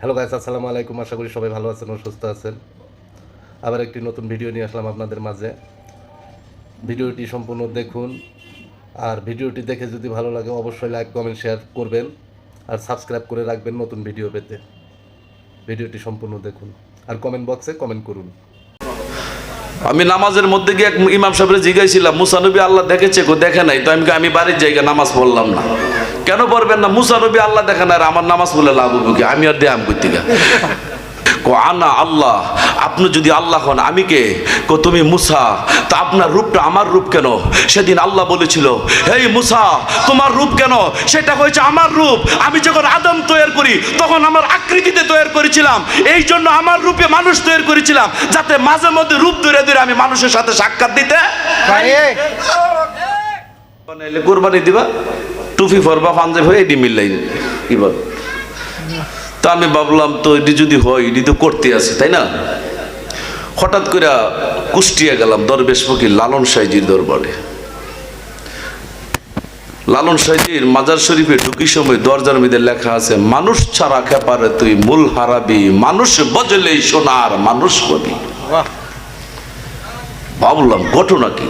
Hello guys আসসালামু আলাইকুম। আশা করি সবাই ভালো আছেন ও সুস্থ আছেন। আবার একটি নতুন ভিডিও নিয়ে আসলাম আপনাদের মাঝে। ভিডিওটি সম্পূর্ণ দেখুন। আর ভিডিওটি দেখে যদি ভালো লাগে, অবশ্যই লাইক কমেন্ট শেয়ার করবেন। আর সাবস্ক্রাইব করে রাখবেন নতুন ভিডিও পেতে। ভিডিওটি সম্পূর্ণ দেখুন। আর কমেন্ট বক্সে কমেন্ট করুন। আমি নামাজের মধ্যে গিয়ে এক ইমাম সাহেবের জিজ্ঞাসিলাম মুসানবী আল্লাহ দেখেছে গো? দেখে নাই। তো আমি আমি বাড়ির জায়গা নামাজ পড়লাম না। কেন পড়বেন না? মুসানবী আল্লাহ দেখে না আর আমার নামাজ বলে লাভ হবে কি? আমি আর দেহাম করতে গা কো আনা আল্লাহ আপনি যদি আল্লাহ হন আমি কে? কো তুমি মুসা। তা আপনার রূপটা আমার রূপ কেন? সেদিন আল্লাহ বলেছিল এই মুসা তোমার রূপ কেন? সেটা হয়েছে আমার রূপ। আমি যখন আদম তৈরি করি তখন আমার আকৃতিতে তৈরি করেছিলাম। এই জন্য আমার রূপে মানুষ তৈরি করেছিলাম যাতে মাঝে মধ্যে রূপ ধরে ধরে আমি মানুষের সাথে সাক্ষাৎ দিতে কোরবানি দিবা? টুপি ফরবা পাঞ্জাবি হয়ে এটি মিললাই কি বল তা আমি ভাবলাম তো এটি যদি হয় এটি তো করতে আছে তাই না? হঠাৎ করে কুষ্টিয়া গেলাম দরবেশ ফকির লালন সাইজির দরবারে। লালন সাইজির মাজার শরীফে ঢুকি সময় দরজার মধ্যে লেখা আছে মানুষ ছাড়া খেপারে তুই মূল হারাবি মানুষ বজলেই সোনার মানুষ হবি। ভাবলাম ঘটনা কি?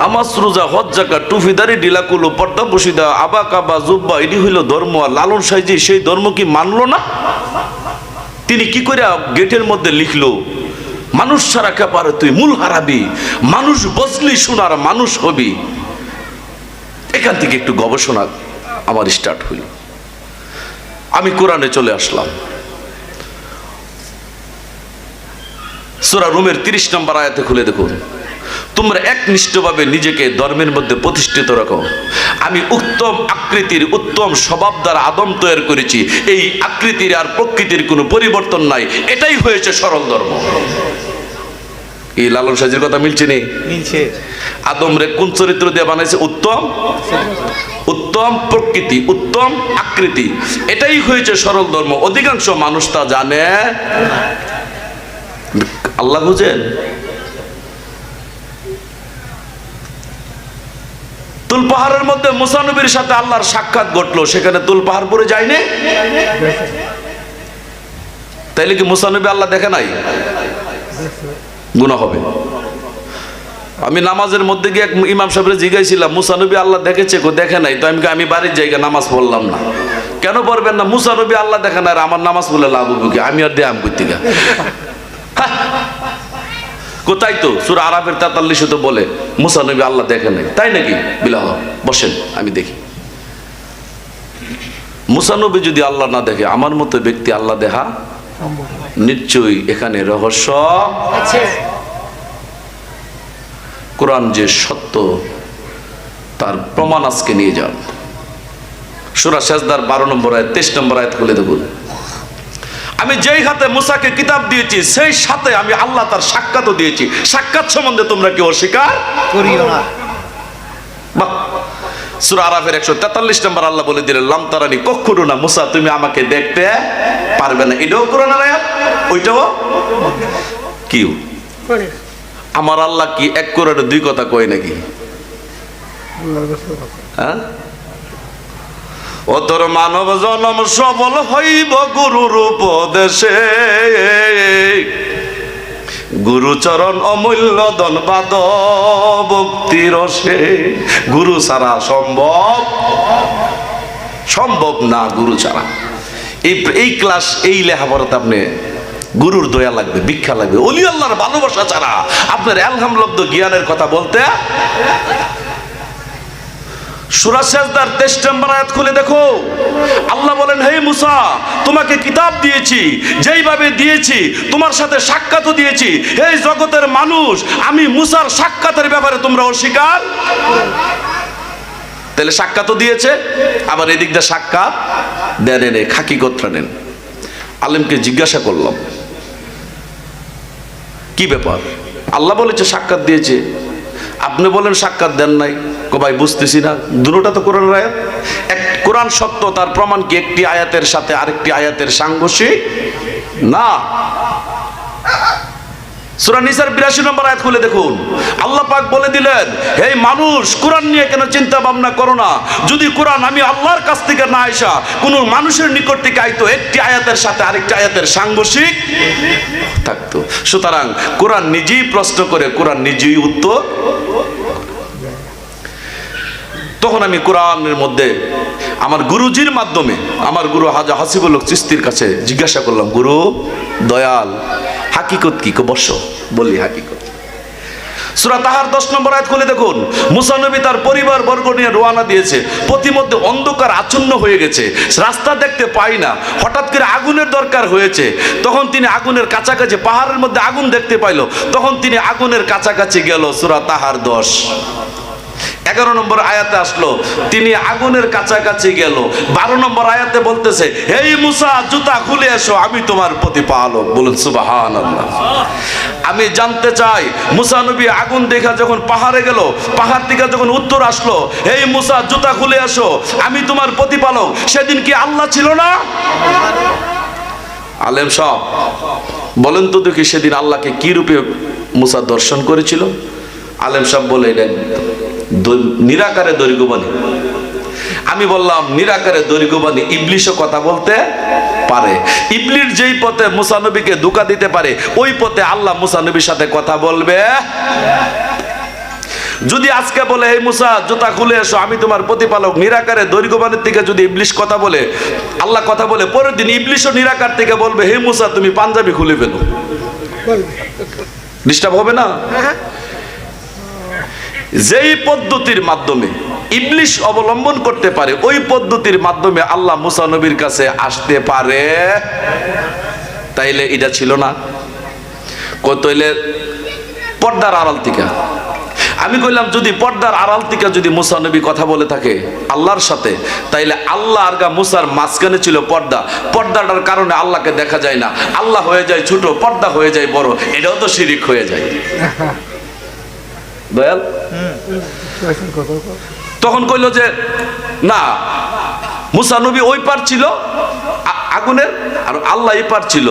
নামাজ, রোজা, হজ জাকা টুফিদারি ডিলাকুলো পর্দা, বসিদা, আবা, কাবা, জুব্বা, এটি হইল ধর্ম। আর লালন সাইজি সেই ধর্ম কি মানলো না? তিনি কি করে গেটের মধ্যে লিখলো, মানুষ ছাড়া পারে তুই? মূল হারাবি। মানুষ বসলি শোনার মানুষ হবি। এখান থেকে একটু গবেষণা আমার স্টার্ট হইল। আমি কোরআনে চলে আসলাম। সুরা রুমের তিরিশ নম্বর আয়াতে খুলে দেখুন। তোমরা একনিষ্ঠভাবে নিজেকে ধর্মের মধ্যে প্রতিষ্ঠিত রাখো। আমি উত্তম আকৃতির উত্তম স্বভাব দ্বারা আদম তৈরি করেছি। এই আকৃতির আর প্রকৃতির কোনো পরিবর্তন নাই। এটাই হয়েছে সরল ধর্ম। এই লালন সাজির কথা মিলছে নি? মিলছে। আদম রে কোন চরিত্র দিয়ে বানাইছে? উত্তম? উত্তম প্রকৃতি উত্তম আকৃতি। এটাই হয়েছে সরল ধর্ম। অধিকাংশ মানুষ তা জানে আল্লাহ বুঝেন? তুল পাহাড়ের মধ্যে মুসানবীর সাথে আল্লাহর সাক্ষাৎ ঘটলো। সেখানে তুল পাহাড় পরে যায়নি? তাইলে কি মুসানবী আল্লাহ দেখে নাই? গুণা হবে। আমি নামাজের মধ্যে গিয়ে ইমাম সাহেবের জিজ্ঞাসিলাম মুসানবী আল্লাহ দেখেছে গো দেখে নাই। তো আমি আমি বাড়ির জায়গা নামাজ পড়লাম না। কেন পড়বেন না? মুসানবী আল্লাহ দেখে না আর আমার নামাজ পড়লে লাভ হবে কি? আমি আর দেহাম করতে কোথায় তো? সুরা আরাফের তেতাল্লিশে তো বলে মুসানবী আল্লাহ দেখে নাই। তাই নাকি? বিলাল বসেন আমি দেখি। মুসানবী যদি আল্লাহ না দেখে আমার মতো ব্যক্তি আল্লাহ দেখা নিশ্চয়ই এখানে রহস্য কোরআন যে সত্য তার প্রমাণ আজকে নিয়ে যান। সুরা শেষদার বারো নম্বর আয় তেইশ নম্বর আয়াত খুলে দেখুন। আমি যেই হাতে মুসাকে কিতাব দিয়েছি সেই সাথে আমি আল্লাহ তার সাক্ষাৎও দিয়েছি। সাক্ষাৎ সম্বন্ধে তোমরা কি অস্বীকার? করিও না। বাহ। সুরা আরাফের একশো তেতাল্লিশ নম্বর আল্লাহ বলে দিলেন না মুসা তুমি আমাকে দেখতে পারবে না। এটাও কোরআন আয়াত? ওইটাও? কি আমার আল্লাহ কি এক করে দুই কথা কয় নাকি? হ্যাঁ? ও তোর মানব জনম সবল হইব গুরুর উপদেশে। গুরুচরণ অমূল্য দন বাদ ভক্তি রসে গুরু ছাড়া সম্ভব সম্ভব না গুরু ছাড়া। এই এই ক্লাস, এই লেখাপড়াতে আপনি গুরুর দয়া লাগবে, ভিক্ষা লাগবে। অলি আল্লাহর ভালোবাসা ছাড়া আপনার অ্যালহামলব্ধ জ্ঞানের কথা বলতে সুরা সেজদার তেইশ নম্বর আয়াত খুলে দেখো। আল্লাহ বলেন, হে মুসা, তোমাকে কিতাব দিয়েছি, যেইভাবে দিয়েছি, তোমার সাথে সাক্ষাৎও দিয়েছি। এই জগতের মানুষ, আমি মুসার সাক্ষাতের ব্যাপারে তোমরা অস্বীকার? তাহলে সাক্ষাৎও দিয়েছে, আবার এদিক দিয়ে সাক্ষাৎ দেন, এনে খাকি গোত্রা নেন। আলেমকে জিজ্ঞাসা করলাম, কি ব্যাপার? আল্লাহ বলেছে, সাক্ষাৎ দিয়েছে। আপনি বলেন সাক্ষাৎ দেন নাই। কো ভাই, বুঝতেছি না। দুটোটা তো কোরআন আয়াত। এক কোরআন সত্য, তার প্রমাণ কি একটি আয়াতের সাথে আরেকটি আয়াতের সাংঘর্ষিক? না। সূরা নিসার 82 নম্বর আয়াত খুলে দেখুন। আল্লাহ পাক বলে দিলেন, হে মানুষ, কোরআন নিয়ে কেন চিন্তা ভাবনা করো না? যদি কোরআন আমি আল্লাহর কাছ থেকে না আইসা কোনো মানুষের নিকট থেকে আইতো, একটি আয়াতের সাথে আরেকটি আয়াতের সাংঘর্ষিক থাকতো। সুতরাং কোরআন নিজেই প্রশ্ন করে, কোরআন নিজেই উত্তর তখন আমি কোরআনের মধ্যে আমার গুরুজির মাধ্যমে, আমার গুরু হাজা হাসিবুল চিস্তির কাছে জিজ্ঞাসা করলাম, গুরু, দয়াল হাকিকত কি? বসো বললি হাকিকত। সুরা তাহার দশ নম্বর আয়াত খুলে দেখুন। মুসানবী তার পরিবার বর্গ নিয়ে রোয়ানা দিয়েছে। প্রতিমধ্যে অন্ধকার আচ্ছন্ন হয়ে গেছে। রাস্তা দেখতে পাই না। হঠাৎ করে আগুনের দরকার হয়েছে। তখন তিনি আগুনের কাছাকাছি, পাহাড়ের মধ্যে আগুন দেখতে পাইল। তখন তিনি আগুনের কাছাকাছি গেল সুরা তাহার দশ। এগারো নম্বর আয়াতে আসলো, তিনি আগুনের কাছাকাছি গেল। বারো নম্বর আয়াতে বলতেছে এই মুসা, জুতা খুলে এসো, আমি তোমার প্রতিপালক। বলুন সুবাহান আমি জানতে চাই, মুসা নবী আগুন দেখা যখন পাহাড়ে গেল, পাহাড় থেকে যখন উত্তর আসলো এই মুসা, জুতা খুলে এসো, আমি তোমার প্রতিপালক। সেদিন কি আল্লাহ ছিল না? আলেম সব বলেন তো দেখি সেদিন আল্লাহকে কি রূপে মুসা দর্শন করেছিল? আলেম সাহেব বলে এটা নিরাকারে দৈর্ঘ্যবাণী। আমি বললাম নিরাকারে দৈর্ঘ্যবাণী ইবলিশও কথা বলতে পারে। ইবলির যেই পথে মুসানবীকে দুকা দিতে পারে ওই পথে আল্লাহ মুসানবীর সাথে কথা বলবে। যদি আজকে বলে এই মুসা জুতা খুলে এসো আমি তোমার প্রতিপালক নিরাকারে দৈর্ঘ্যবানের থেকে যদি ইবলিশ কথা বলে আল্লাহ কথা বলে পরের দিন ইবলিশও নিরাকার থেকে বলবে হে মুসা তুমি পাঞ্জাবি খুলে ফেলো। ডিস্টার্ব হবে না? যেই পদ্ধতির মাধ্যমে ইবলিশ অবলম্বন করতে পারে, ওই পদ্ধতির মাধ্যমে আল্লাহ মুসা নবীর কাছে আসতে পারে। তাইলে এটা ছিল না। কতইলে পর্দার আড়াল থেকে। আমি কইলাম, যদি পর্দার আড়াল থেকে যদি মুসা নবী কথা বলে থাকে আল্লাহর সাথে, তাইলে আল্লাহ আর গা মুসার মাঝখানে ছিল পর্দা। পর্দাটার কারণে আল্লাহকে দেখা যায় না। আল্লাহ হয়ে যায় ছোট, পর্দা হয়ে যায় বড়। এটাও তো শিরিক হয়ে যায়। দয়াল? তখন কইল যে, না, মুসা নবী ওই পার ছিল আগুনের, আর আল্লাহ এই পার ছিল।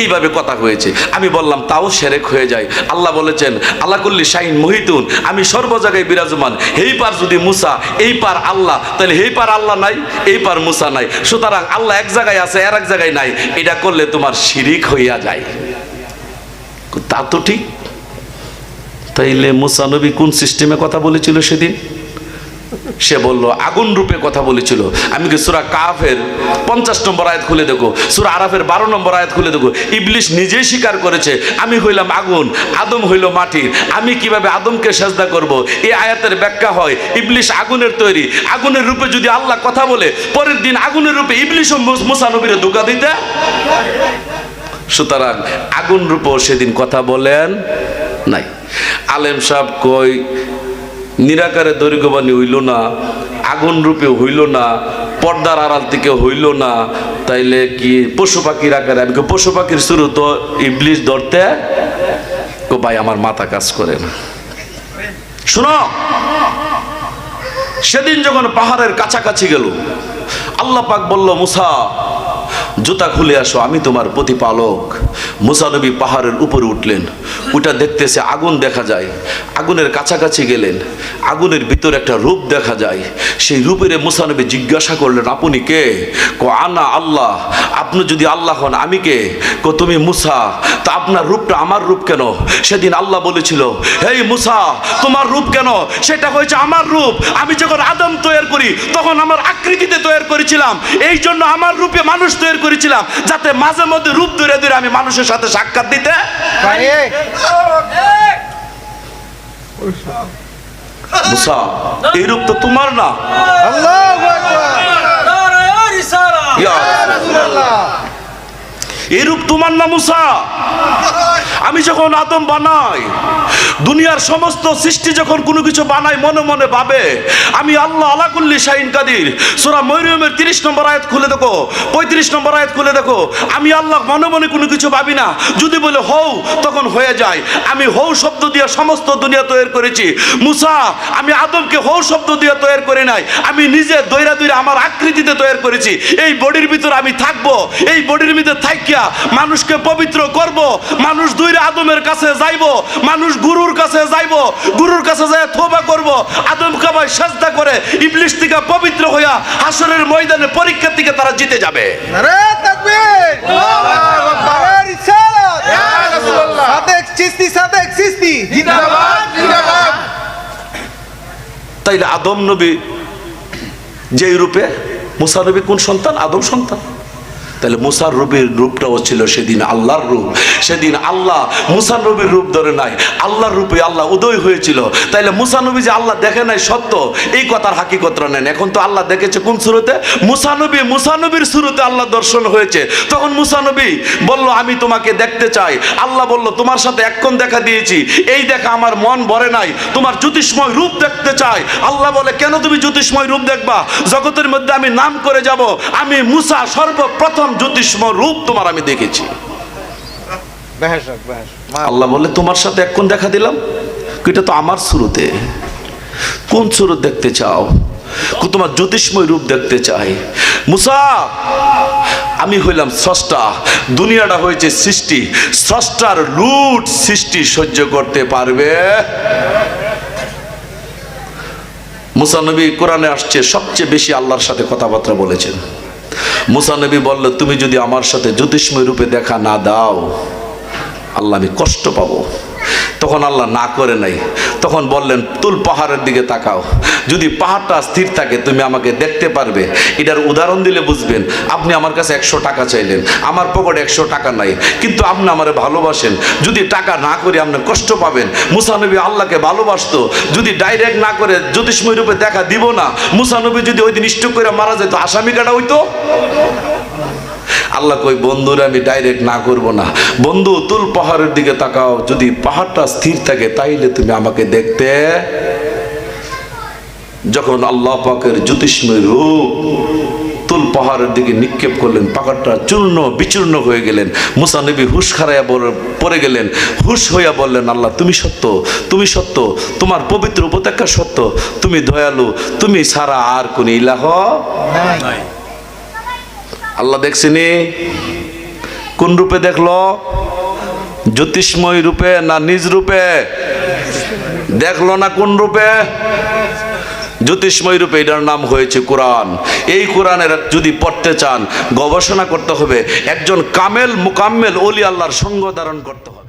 এইভাবে কথা হয়েছে। আমি বললাম, তাও সেরেক হয়ে যায়। আল্লাহ বলেছেন, আল্লাহ কুল্লি শাহিন মহিতুন, আমি সর্ব জায়গায় বিরাজমান। এই পার যদি মুসা, এই পার আল্লাহ, তাহলে এই পার আল্লাহ নাই, এই পার মুসা নাই। সুতরাং আল্লাহ এক জায়গায় আছে, আর এক জায়গায় নাই। এটা করলে তোমার শিরিক হইয়া যায়। তা তো ঠিক। তাইলে মুসানবী কোন সিস্টেমে কথা বলেছিল সেদিন? সে বলল, আগুন রূপে কথা বলেছিল। আমি কি সুরা কাফের পঞ্চাশ নম্বর আয়াত খুলে দেখো? সুরা আরাফের বারো নম্বর আয়াত খুলে দেখো? ইবলিশ নিজেই স্বীকার করেছে, আমি হইলাম আগুন, আদম হইল মাটির আমি কীভাবে আদমকে সেজদা করব? এই আয়াতের ব্যাখ্যা হয়, ইবলিশ আগুনের তৈরি। আগুনের রূপে যদি আল্লাহ কথা বলে, পরের দিন আগুনের রূপে ইবলিশ মুসা নবীরে ধোকা দিতে? সুতরাং আগুন রূপও সেদিন কথা বলেন নাই। আলেম সাহেব কই, নিরাকারে দৈর্ঘ্যবাণী হইল না, আগুন রূপে হইল না, পর্দার আড়াল থেকে হইল না, তাইলে কি পশু পাখির আকারে? আমি পশু পাখির শুরু তো ইবলিশ ধরতে ভাই, আমার মাথা কাজ করে না। শোনো, সেদিন যখন পাহাড়ের কাছাকাছি গেল, আল্লাহ পাক বলল, মুসা জুতা খুলে আসো, আমি তোমার প্রতিপালক। মুসা নবী পাহাড়ের উপরে উঠলেন। ওটা দেখতেছে আগুন দেখা যায়। আগুনের কাছাকাছি গেলেন। আগুনের ভিতরে একটা রূপ দেখা যায়। সেই রূপের মুসা নবী জিজ্ঞাসা করলেন, আপনি কে? কো, আনা আল্লাহ। আপনি যদি আল্লাহ হন, আমি কে? কো, তুমি মুসা। তা আপনার রূপটা আমার রূপ কেন? সেদিন আল্লাহ বলেছিল, হেই মুসা, তোমার রূপ কেন? সেটা হয়েছে আমার রূপ। আমি যখন আদম তৈরি করি, তখন আমার আকৃতিতে তৈরি করেছিলাম। এই জন্য আমার রূপে মানুষ তৈরি করেছিলাম যাতে মাঝে মধ্যে রূপ ধরে ধরে আমি মানুষের সাথে সাক্ষাৎ দিতে এই রূপ তো তোমার না। ইয়া। এই রূপ তোমার না মুসা। আমি যখন আদম বানাই, দুনিয়ার সমস্ত সৃষ্টি যখন কোনো কিছু বানাই মনে মনে ভাবে, আমি আল্লাহ আলাকুল্লি শাহিন কাদির। সোরা মরিয়মের তিরিশ নম্বর আয়াত খুলে দেখো, পঁয়ত্রিশ নম্বর আয়াত খুলে দেখো, আমি আল্লাহ মনে মনে কোনো কিছু ভাবি না। যদি বলে হও, তখন হয়ে যায়। আমি হৌ শব্দ দিয়ে সমস্ত দুনিয়া তৈরি করেছি। মুসা, আমি আদমকে হৌ শব্দ দিয়ে তৈরি করে নাই। আমি নিজে দৈরা দৈরা আমার আকৃতিতে তৈরি করেছি। এই বডির ভিতর আমি থাকব। এই বডির ভিতর থাকিয়া মানুষকে পবিত্র করব মানুষ দুই আদমের কাছে যাইব মানুষ গুরুর কাছে যাইব গুরুর কাছে যায় থোবা করব আদম কাবাই সাজদা করে ইবলিশ থেকে পবিত্র হইয়া হাসরের ময়দানে পরীক্ষা থেকে তারা জিতে যাবে। নারে তাকবীর! নারে রিসালাত! সাদেক চিস্তি সাদেক চিস্তি জিন্দাবাদ জিন্দাবাদ! তাইলে আদম নবী যেই রূপে মুসা নবী কোন সন্তান? আদম সন্তান। তাহলে মুসার রূপের রূপটাও ছিল সেদিন আল্লাহর রূপ। সেদিন আল্লাহ মুসা নবীর রূপ ধরে নাই, আল্লাহর রূপে আল্লাহ উদয় হয়েছিল। তাইলে মুসা নবী যে আল্লাহ দেখে নাই সত্য, এই কথার হাকিকতরা নেন এখন তো আল্লাহ দেখেছে কোন সুরতে? মুসা নবী, মুসা সুরতে আল্লাহ দর্শন হয়েছে। তখন মুসা নবী বলল, আমি তোমাকে দেখতে চাই। আল্লাহ বলল, তোমার সাথে এক্ষণ দেখা দিয়েছি। এই দেখা আমার মন ভরে নাই। তোমার জ্যোতিষময় রূপ দেখতে চাই। আল্লাহ বলে, কেন তুমি জ্যোতিষময় রূপ দেখবা? জগতের মধ্যে আমি নাম করে যাব। আমি মুসা সর্বপ্রথম জ্যোতিষময় রূপ তোমার আমি দেখেছি। আল্লাহ বলে তোমার সাথে এক্ষণ দেখা দিলাম। এটা তো আমার শুরুতে কোন সুরত দেখতে চাও? তোমার জ্যোতিষময় রূপ দেখতে চাই। মুসা আমি হইলাম স্রষ্টা। দুনিয়াটা হয়েছে সৃষ্টি। স্রষ্টার লুট সৃষ্টি সহ্য করতে পারবে? মুসানবী কোরআনে আসছে সবচেয়ে বেশি আল্লাহর সাথে কথাবার্তা বলেছেন। মুসানবী বলল, তুমি যদি আমার সাথে জ্যোতিষ্ময় রূপে দেখা না দাও, আল্লাহ আমি কষ্ট পাবো। তখন আল্লাহ না করে নাই। তখন বললেন, তুল পাহাড়ের দিকে তাকাও। যদি পাহাড়টা স্থির থাকে, তুমি আমাকে দেখতে পারবে। এটার উদাহরণ দিলে বুঝবেন, আপনি আমার কাছে একশো টাকা চাইলেন, আমার পকেটে একশো টাকা নাই। কিন্তু আপনি আমারে ভালোবাসেন। যদি টাকা না করে আপনি কষ্ট পাবেন মুসানবী আল্লাহকে ভালোবাসতো। যদি ডাইরেক্ট না করে জ্যোতিষময় রূপে দেখা দিব না মুসানবী যদি ওই দিন স্টক করে মারা যেত, আসামি কাটা হইতো? আল্লাহ কই বন্ধুরা আমি ডাইরেক্ট না করব না। বন্ধু তুল পাহাড়ের দিকে তাকাও। যদি পাহাড়টা স্থির থাকে তাইলে তুমি আমাকে দেখতে যখন আল্লাহ পাকের জ্যোতিষময় রূপ তুল পাহাড়ের দিকে নিক্ষেপ করলেন পাহাড়টা চূর্ণ বিচূর্ণ হয়ে গেলেন। মুসা নবী হুশ খারাইয়া পড়ে গেলেন। হুশ হইয়া বললেন আল্লাহ তুমি সত্য তুমি সত্য তোমার পবিত্র উপত্যকা সত্য। তুমি দয়ালু তুমি সারা আর কোন ইলাহ আল্লাহ দেখছিনি? কোন রূপে দেখল? জ্যোতিষময় রূপে না নিজ রূপে? দেখল না কোন রূপে? জ্যোতিষময় রূপে, এটার নাম হয়েছে কোরআন। এই কোরআনের যদি পড়তে চান, গবেষণা করতে হবে, একজন কামেল, মুকাম্মেল অলি আল্লাহর সঙ্গ ধারণ করতে হবে।